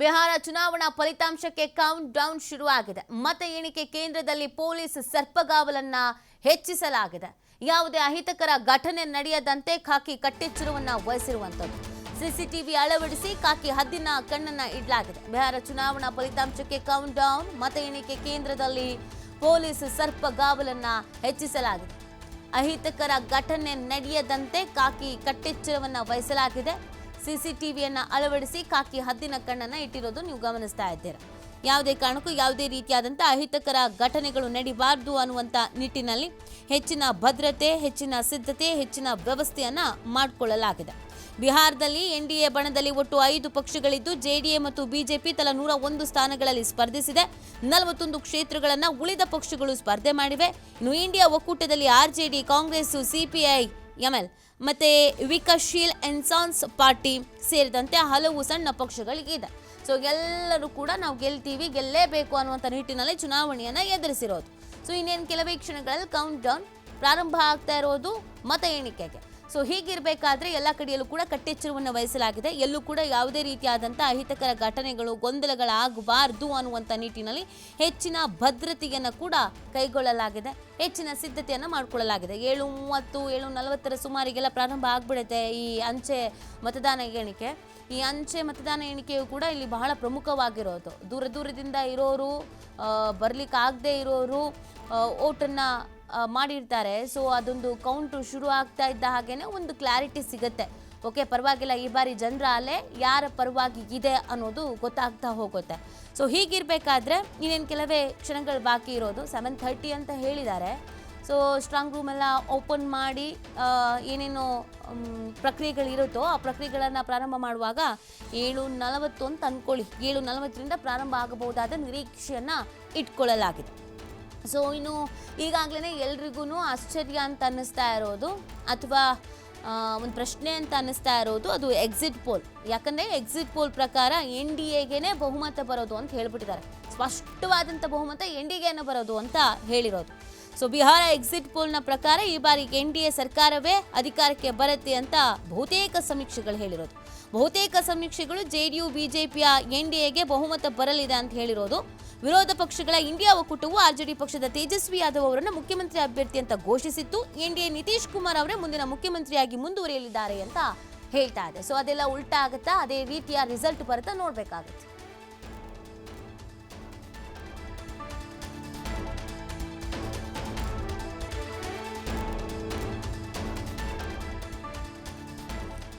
ಬಿಹಾರ ಚುನಾವಣಾ ಫಲಿತಾಂಶಕ್ಕೆ count down ಶುರುವಾಗಿದೆ. ಮತ ಎಣಿಕೆ ಕೇಂದ್ರದಲ್ಲಿ ಪೊಲೀಸ್ ಸರ್ಪಗಾವಲನ್ನ ಹೆಚ್ಚಿಸಲಾಗಿದೆ. ಯಾವುದೇ ಅಹಿತಕರ ಘಟನೆ ನಡೆಯದಂತೆ ಖಾಕಿ ಕಟ್ಟೆಚ್ಚರವನ್ನ ವಹಿಸಿರುವಂತದ್ದು ಸಿಸಿಟಿವಿ ಅಳವಡಿಸಿ ಖಾಕಿ ಹದ್ದಿನ ಕಣ್ಣನ್ನ ಇಡಲಾಗಿದೆ. ಬಿಹಾರ ಚುನಾವಣಾ ಫಲಿತಾಂಶಕ್ಕೆ ಕೌಂಟ್ ಡೌನ್ ಮತ ಎಣಿಕೆ ಕೇಂದ್ರದಲ್ಲಿ ಪೊಲೀಸ್ ಸರ್ಪಗಾವಲನ್ನ ಹೆಚ್ಚಿಸಲಾಗಿದೆ. ಅಹಿತಕರ ಘಟನೆ ನಡೆಯದಂತೆ ಖಾಕಿ ಕಟ್ಟೆಚ್ಚರವನ್ನ ವಹಿಸಲಾಗಿದೆ. ಸಿಸಿಟಿವಿಯನ್ನ ಅಳವಡಿಸಿ ಕಾಕಿ ಹದ್ದಿನ ಕಣ್ಣನ್ನು ಇಟ್ಟಿರೋದು ನೀವು ಗಮನಿಸ್ತಾ ಇದ್ದೀರಾ? ಯಾವುದೇ ಕಾರಣಕ್ಕೂ ಯಾವುದೇ ರೀತಿಯಾದಂಥ ಅಹಿತಕರ ಘಟನೆಗಳು ನಡಿಬಾರ್ದು ಅನ್ನುವಂಥ ನಿಟ್ಟಿನಲ್ಲಿ ಹೆಚ್ಚಿನ ಭದ್ರತೆ, ಹೆಚ್ಚಿನ ಸಿದ್ಧತೆ, ಹೆಚ್ಚಿನ ವ್ಯವಸ್ಥೆಯನ್ನ ಮಾಡಿಕೊಳ್ಳಲಾಗಿದೆ. ಬಿಹಾರದಲ್ಲಿ ಎನ್ಡಿಎ ಬಣದಲ್ಲಿ ಒಟ್ಟು ಐದು ಪಕ್ಷಗಳಿದ್ದು ಜೆಡಿಎ ಮತ್ತು ಬಿಜೆಪಿ ತಲಾ ನೂರ ಒಂದು ಸ್ಥಾನಗಳಲ್ಲಿ ಸ್ಪರ್ಧಿಸಿದೆ. ನಲವತ್ತೊಂದು ಕ್ಷೇತ್ರಗಳನ್ನು ಉಳಿದ ಪಕ್ಷಗಳು ಸ್ಪರ್ಧೆ ಮಾಡಿವೆ. ಇನ್ನು ಇಂಡಿಯಾ ಒಕ್ಕೂಟದಲ್ಲಿ ಆರ್ಜೆಡಿ ಕಾಂಗ್ರೆಸ್ ಸಿಪಿಐ ಎಂಎಲ್ ಮತ್ತೆ ವಿಕಶೀಲ್ ಎನ್ಸಾನ್ಸ್ ಪಾರ್ಟಿ ಸೇರಿದಂತೆ ಹಲವು ಸಣ್ಣ ಪಕ್ಷಗಳಿಗಿದೆ. ಸೊ ಎಲ್ಲರೂ ಕೂಡ ನಾವು ಗೆಲ್ತೀವಿ, ಗೆಲ್ಲೇಬೇಕು ಅನ್ನುವಂಥ ನಿಟ್ಟಿನಲ್ಲಿ ಚುನಾವಣೆಯನ್ನು ಎದುರಿಸಿರೋದು. ಸೊ ಇನ್ನೇನು ಕೆಲವೇ ಕ್ಷಣಗಳಲ್ಲಿ ಕೌಂಟ್ ಡೌನ್ ಪ್ರಾರಂಭ ಆಗ್ತಾ ಇರೋದು ಮತ ಎಣಿಕೆಗೆ. ಸೊ ಹೀಗಿರಬೇಕಾದ್ರೆ ಎಲ್ಲ ಕಡೆಯಲ್ಲೂ ಕೂಡ ಕಟ್ಟೆಚ್ಚರವನ್ನು ವಹಿಸಲಾಗಿದೆ. ಎಲ್ಲೂ ಕೂಡ ಯಾವುದೇ ರೀತಿಯಾದಂಥ ಅಹಿತಕರ ಘಟನೆಗಳು, ಗೊಂದಲಗಳಾಗಬಾರ್ದು ಅನ್ನುವಂಥ ನಿಟ್ಟಿನಲ್ಲಿ ಹೆಚ್ಚಿನ ಭದ್ರತೆಯನ್ನು ಕೂಡ ಕೈಗೊಳ್ಳಲಾಗಿದೆ. ಹೆಚ್ಚಿನ ಸಿದ್ಧತೆಯನ್ನು ಮಾಡಿಕೊಳ್ಳಲಾಗಿದೆ. ಏಳು ಮೂವತ್ತು ಏಳು ನಲವತ್ತರ ಸುಮಾರಿಗೆಲ್ಲ ಪ್ರಾರಂಭ ಆಗ್ಬಿಡುತ್ತೆ ಈ ಅಂಚೆ ಮತದಾನ ಎಣಿಕೆ. ಈ ಅಂಚೆ ಮತದಾನ ಎಣಿಕೆಯು ಕೂಡ ಇಲ್ಲಿ ಬಹಳ ಪ್ರಮುಖವಾಗಿರೋದು. ದೂರ ದೂರದಿಂದ ಇರೋರು ಬರ್ಲಿಕ್ಕೆ ಆಗದೆ ಇರೋರು ಓಟನ್ನು ಮಾಡಿರ್ತಾರೆ. ಸೊ ಅದೊಂದು ಕೌಂಟು ಶುರು ಆಗ್ತಾ ಇದ್ದ ಹಾಗೇನೆ ಒಂದು ಕ್ಲಾರಿಟಿ ಸಿಗುತ್ತೆ. ಓಕೆ ಪರವಾಗಿಲ್ಲ, ಈ ಬಾರಿ ಜನರ ಅಲೆ ಯಾರ ಪರವಾಗಿ ಇದೆ ಅನ್ನೋದು ಗೊತ್ತಾಗ್ತಾ ಹೋಗುತ್ತೆ. ಸೊ ಹೀಗಿರಬೇಕಾದ್ರೆ ಇನ್ನೇನು ಕೆಲವೇ ಕ್ಷಣಗಳು ಬಾಕಿ ಇರೋದು. ಸೆವೆನ್ ಥರ್ಟಿ ಅಂತ ಹೇಳಿದ್ದಾರೆ. ಸೊ ಸ್ಟ್ರಾಂಗ್ ರೂಮ್ ಎಲ್ಲ ಓಪನ್ ಮಾಡಿ ಏನೇನು ಪ್ರಕ್ರಿಯೆಗಳಿರುತ್ತೋ ಆ ಪ್ರಕ್ರಿಯೆಗಳನ್ನು ಪ್ರಾರಂಭ ಮಾಡುವಾಗ ಏಳು ನಲವತ್ತು ಅಂತ ಅಂದ್ಕೊಳ್ಳಿ ಏಳು ನಲವತ್ತರಿಂದ ಪ್ರಾರಂಭ ಆಗಬಹುದಾದ ನಿರೀಕ್ಷೆಯನ್ನು ಇಟ್ಕೊಳ್ಳಲಾಗಿದೆ. ಸೊ ಇನ್ನು ಈಗಾಗಲೇ ಎಲ್ರಿಗೂ ಆಶ್ಚರ್ಯ ಅಂತ ಅನ್ನಿಸ್ತಾ ಇರೋದು, ಅಥವಾ ಒಂದು ಪ್ರಶ್ನೆ ಅಂತ ಅನ್ನಿಸ್ತಾ ಇರೋದು, ಅದು ಎಕ್ಸಿಟ್ ಪೋಲ್ ಯಾಕಂದರೆ ಎಕ್ಸಿಟ್ ಪೋಲ್ ಪ್ರಕಾರ ಎನ್ ಡಿ ಎಗೆನೇ ಬಹುಮತ ಬರೋದು ಅಂತ ಹೇಳಿಬಿಟ್ಟಿದ್ದಾರೆ. ಸ್ಪಷ್ಟವಾದಂಥ ಬಹುಮತ ಎನ್ ಡಿ ಎನ ಬರೋದು ಅಂತ ಹೇಳಿರೋದು. ಸೊ ಬಿಹಾರ ಎಕ್ಸಿಟ್ ಪೋಲ್ನ ಪ್ರಕಾರ ಈ ಬಾರಿ ಎನ್ ಡಿ ಎ ಸರ್ಕಾರವೇ ಅಧಿಕಾರಕ್ಕೆ ಬರುತ್ತೆ ಅಂತ ಬಹುತೇಕ ಸಮೀಕ್ಷೆಗಳು ಹೇಳಿರೋದು. ಬಹುತೇಕ ಸಮೀಕ್ಷೆಗಳು ಜೆ ಡಿ ಯು ಪಿಯ ಎನ್ ಡಿ ಎಗೆ ಬಹುಮತ ಬರಲಿದೆ ಅಂತ ಹೇಳಿರೋದು. ವಿರೋಧ ಪಕ್ಷಗಳ ಇಂಡಿಯಾ ಒಕ್ಕೂಟವು ಆರ್ಜೆಡಿ ಪಕ್ಷದ ತೇಜಸ್ವಿ ಯಾದವ್ ಅವರನ್ನು ಮುಖ್ಯಮಂತ್ರಿ ಅಭ್ಯರ್ಥಿ ಅಂತ ಘೋಷಿಸಿತ್ತು. ಎನ್ಡಿಎ ನಿತೀಶ್ ಕುಮಾರ್ ಅವರೇ ಮುಂದಿನ ಮುಖ್ಯಮಂತ್ರಿಯಾಗಿ ಮುಂದುವರಿಯಲಿದ್ದಾರೆ ಅಂತ ಹೇಳ್ತಾ ಇದೆ ಸೊ ಅದೆಲ್ಲ ಉಲ್ಟಾ ಆಗುತ್ತಾ? ಅದೇ ರೀತಿಯ ರಿಸಲ್ಟ್ ಬರುತ್ತಾ ನೋಡ್ಬೇಕಾಗುತ್ತೆ.